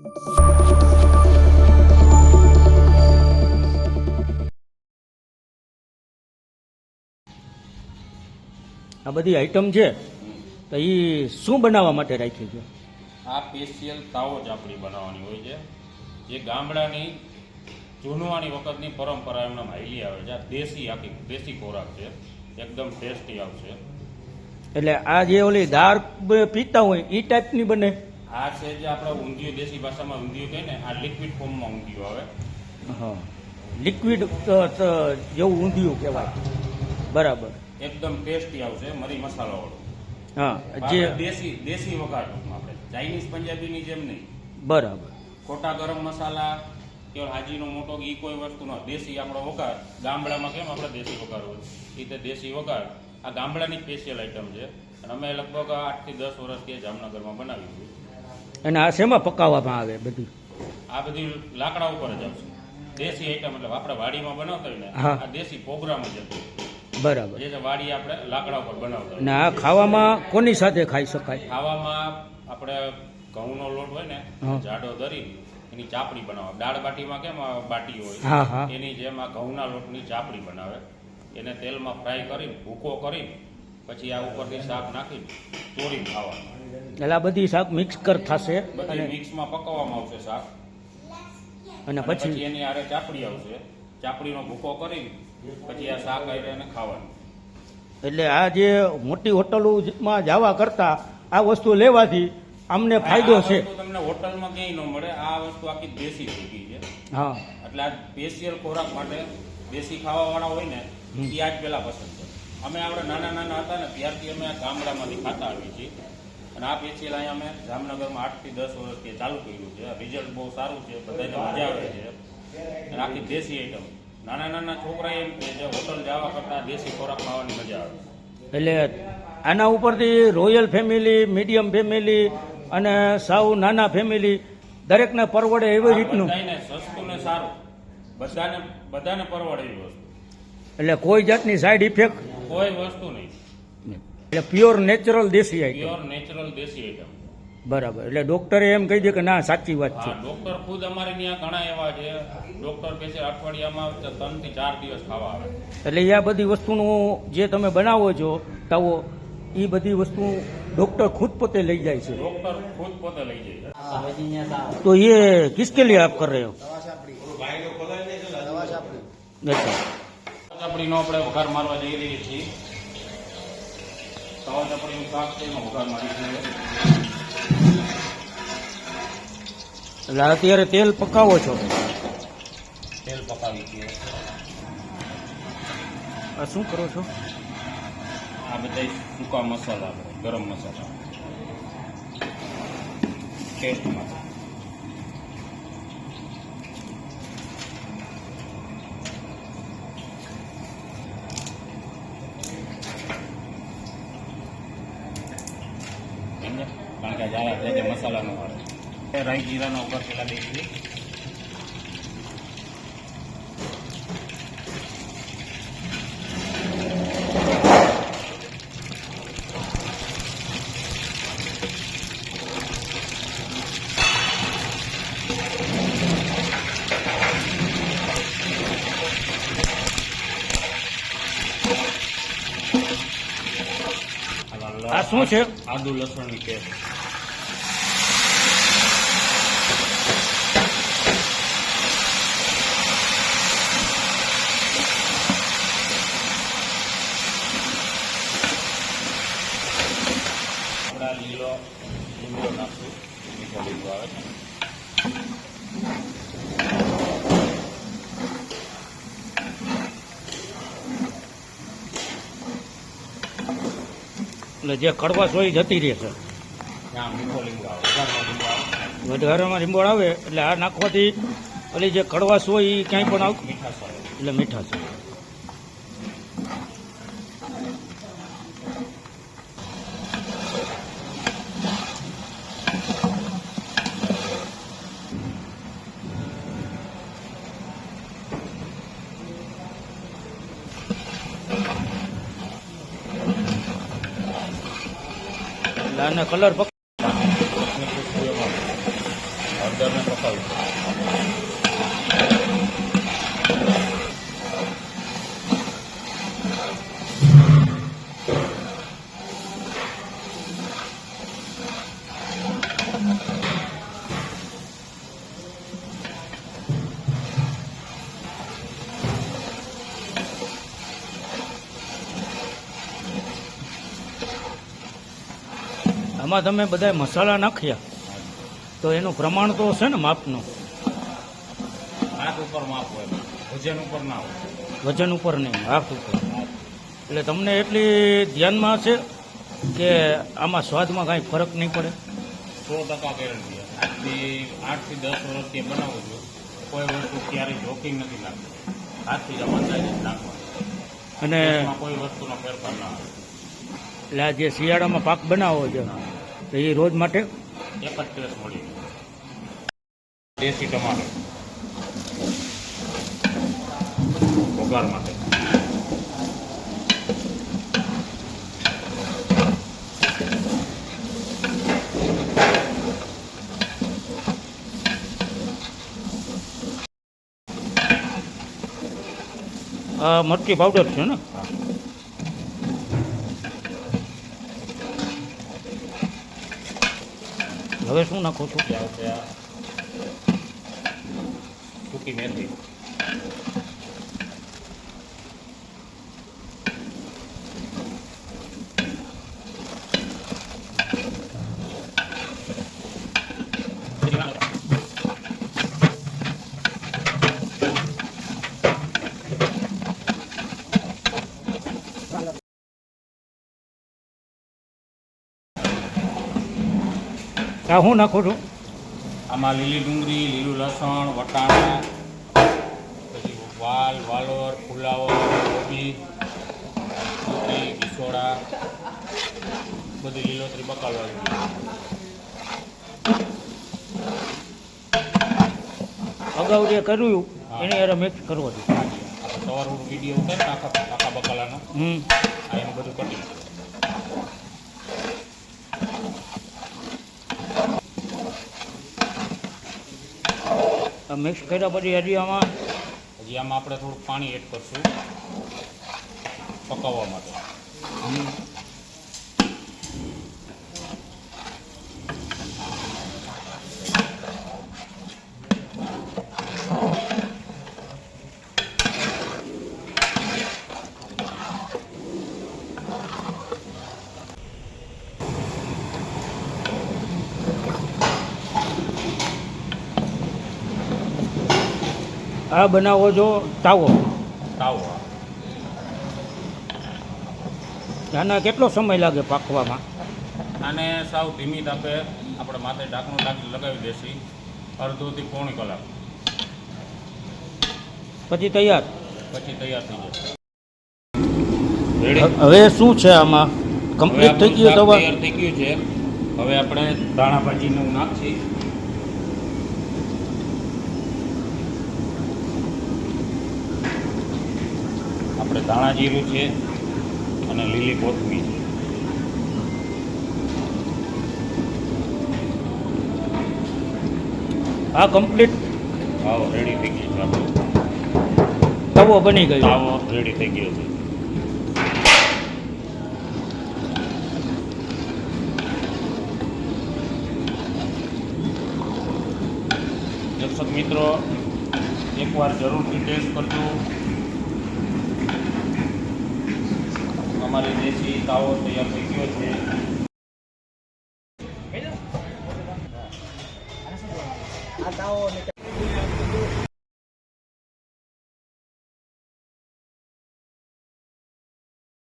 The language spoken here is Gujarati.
આ બધી આઈટમ છે તો એ શું બનાવવા માટે રાખી છે? આ સ્પેશિયલ તાવો જ આપણી બનાવવાની હોય છે. જે ગામડાની જૂનવાની વખતની પરંપરા એમને હાઈલી આવે છે. આ દેશી આખી દેશી ખોરાક છે. એકદમ ટેસ્ટી આવશે. એટલે આ જે ઓલી દાળ પીતા હોય એ ટાઈપની બને? આ છે જે આપણે ઊંધિયું દેશી ભાષામાં ઊંધિયું કહે ને આ લિક્વિડ ફોર્મમાં ઊંધિયું આવે. હા. લિક્વિડ જેવું ઊંધિયું કહેવાય. બરાબર. એકદમ ટેસ્ટી આવશે મરી મસાલાવાળું. હા જે દેશી દેશી વઘાર આપણે. ચાઇનીઝ પંજાબીની જેમ નહીં. બરાબર. ખોટા ગરમ મસાલા કે હાજીનો મોટો ઈ કોઈ વસ્તુ ન દેશી આપણો વઘાર ગામડામાં કેમ આપણે દેશી વઘાર હોય એ તે દેશી વઘાર. આ ગામડાની સ્પેશિયલ આઈટમ છે. અને અમે લગભગ આઠથી દસ વર્ષથી જામનગરમાં બનાવી અને આ શેમાં પકાવવામાં આવે બધું? આ બધી લાકડા ઉપર જ આવશે દેશી આઈટમ એટલે આપણે વાડીમાં બનાવતા હોય ને. આ દેશી પ્રોગ્રામ જ હતો. બરાબર. જે વાડી આપણે લાકડા ઉપર બનાવતા અને આ ખાવામાં કોની સાથે ખાઈ શકાય? ખાવામાં આપણે ઘઉંનો લોટ હોય ને જાડો ધરી એની ચાપડી બનાવે દાળ બાટીમાં કેમ બાટી હોય? એની જેમ આ ઘઉંના લોટની ચાપડી બનાવે. એને તેલમાં ફ્રાય કરીને ભૂકો કરીને પછી આ ઉપરથી શાક નાખીને તોડીને ખાવાનું. એટલે આ બધી શાક મિક્સ કર થશે અને મિક્સમાં પકવવામાં આવશે શાક. અને પછી એની આરે ચાપડી આવશે. ચાપડીનો ભૂકો કરી પછી આ શાક આવીને એને ખાવાનું. એટલે આ જે મોટી હોટલોમાં જવા કરતા આ વસ્તુ લેવાથી અમને ફાયદો છે. તમને હોટલમાં ક્યાંય ન મળે આ વસ્તુ આખી દેશી થઈ ગઈ છે. હા. એટલે આ સ્પેશિયલ ખોરાક માટે દેશી ખાવાવાળા હોય ને. એ આજ પહેલા પસંદ કરે. અમે આપણે નાના નાના હતા ને ત્યારથી અમે ગામડામાંથી ખાતા આવીએ છીએ. અને આ સ્પેશિયલ અહીંયા અમે જામનગરમાં આઠથી દસ વર્ષથી ચાલુ કર્યું છે. રિઝલ્ટ બહુ સારું છે બધાને મજા આવે છે. અને આખી દેશી આઈટમ નાના નાના છોકરા એમ કે જે હોટલ જવા કરતાં દેશી ખોરાક ખાવાની મજા આવે. એટલે આના ઉપરથી રોયલ ફેમિલી મીડિયમ ફેમિલી અને સાવ નાના ફેમિલી દરેકને પરવડે એવી રીતનું. સસ્તું ને સારું. બધાને બધાને પરવડે એવી વસ્તુ. એટલે કોઈ જાતની સાઈડ ઇફેક્ટ કોઈ વસ્તુ નહીં. એટલે pure natural desi item pure natural desi item બરાબર. એટલે ડોક્ટરે એમ કહી દે કે ના સાચી વાત છે. ડોક્ટર ખુદ અમારે ત્યાં ઘણા એવા છે. ડોક્ટર કહે છે અઠવાડિયામાં ત્રણથી ચાર દિવસ ખાવા આવે. એટલે આ બધી વસ્તુનું જે તમે બનાવો છો તવો એ બધી વસ્તુ ડોક્ટર ખુદ પોતે લઈ જાય છે. ડોક્ટર ખુદ પોતે લઈ જાય તો એ કિસકે લીએ આપ કર રહે હો? દવા આપણે વઘાર મારવા જઈ રહીએ છીએ. તવા ચાપડીનું શાક છે એનો વઘાર મારી એટલે અત્યારે તેલ પકાવો છો? તેલ પકાવી છીએ આ શું કરો છો? આ બધા સૂકા મસાલા ગરમ મસાલા. ટેસ્ટ માટે સમજ્યા? કારણ કે જ્યારે જે જે મસાલાનો મળે રાઈ જીરાનો ઉપર દઈ આ શું છે? આદુ લસણની પેસ્ટ. લીલો લીમડો નાખશું મીઠો લીમડો આવે એટલે જે કડવાશ હોય જતી રહેશે આવે. આવે. વધારામાં લીંબોળ આવે એટલે આ નાખવાથી ઓલી જે કડવાશ હોય એ ક્યાંય પણ આવ આવે. એટલે મીઠા છે આને કલર પક હળદર દરને આમાં તમે બધા મસાલા નાખ્યા. તો એનું પ્રમાણ તો હશે ને માપનું. હાથ ઉપર માપ હોય. વજન ઉપર ના હોય. વજન ઉપર નહીં હાથ ઉપર. એટલે તમને એટલી ધ્યાનમાં છે કે આમાં સ્વાદમાં કાંઈ ફરક નહીં પડે. સો ટકા ગેરંટી આજથી આઠથી દસ વર્ષથી બનાવું છું. કોઈ વસ્તુ ક્યારેય જોખીમ નથી લાગતું. હાથથી જ નાખવાનું. અને કોઈ વસ્તુનો ફેરફાર ના આવે. એટલે આ જે શિયાળામાં પાક બનાવો છે તો એ રોજ માટે એક જ ટેસ્ટ મળી. દેશી ટમાટર વઘાર માટે. મરચી પાવડર છે ને હા. હવે શું નાખો છું? સૂકી મેથી. આ હું નાખું છું? આમાં લીલી ડુંગળી લીલું લસણ વટાણા પછી વાલ વાલોર ફુલાવર કોબી દૂધી કિસોડા બધી લીલોતરી બકાલવાની અગાઉ જે કર્યું એને યાર મિક્સ કરવો છે. સવાર વીડિયો ઉતાર આખા આખા બકાલાનો. હમ. આ એનું બધું કટિંગ મિક્સ કર્યા પછી હજી આમાં હજી આમાં આપણે થોડુંક પાણી એડ કરશું. પકાવવા માટે. આ બનાવો છો તાવો. તાવો. આના કેટલો સમય લાગે પાકવામાં? આને સાવ ધીમી તાપે આપણે માથે ઢાંકણું ઢાંકી લગાવી દેશી. અડધોથી પોણી કલાક. પછી તૈયાર? પછી તૈયાર થઈ જશે. રેડી હવે શું છે આમાં? કમ્પ્લીટ થઈ ગયું તવા તૈયાર થઈ ગયું છે. હવે આપણે દાણા ભાજીનું નાખી આપણે ધાણા જીરું છે અને લીલી કોથમીર. હા કમ્પ્લીટ આવો રેડી થઈ ગયું છે આપણું. તવો બની ગયો. આવો રેડી થઈ ગયો છે. દર્શક મિત્રો એકવાર જરૂરથી ટેસ્ટ કરજો. અમારી દેશી તાવો તૈયાર થઈ ગયો છે.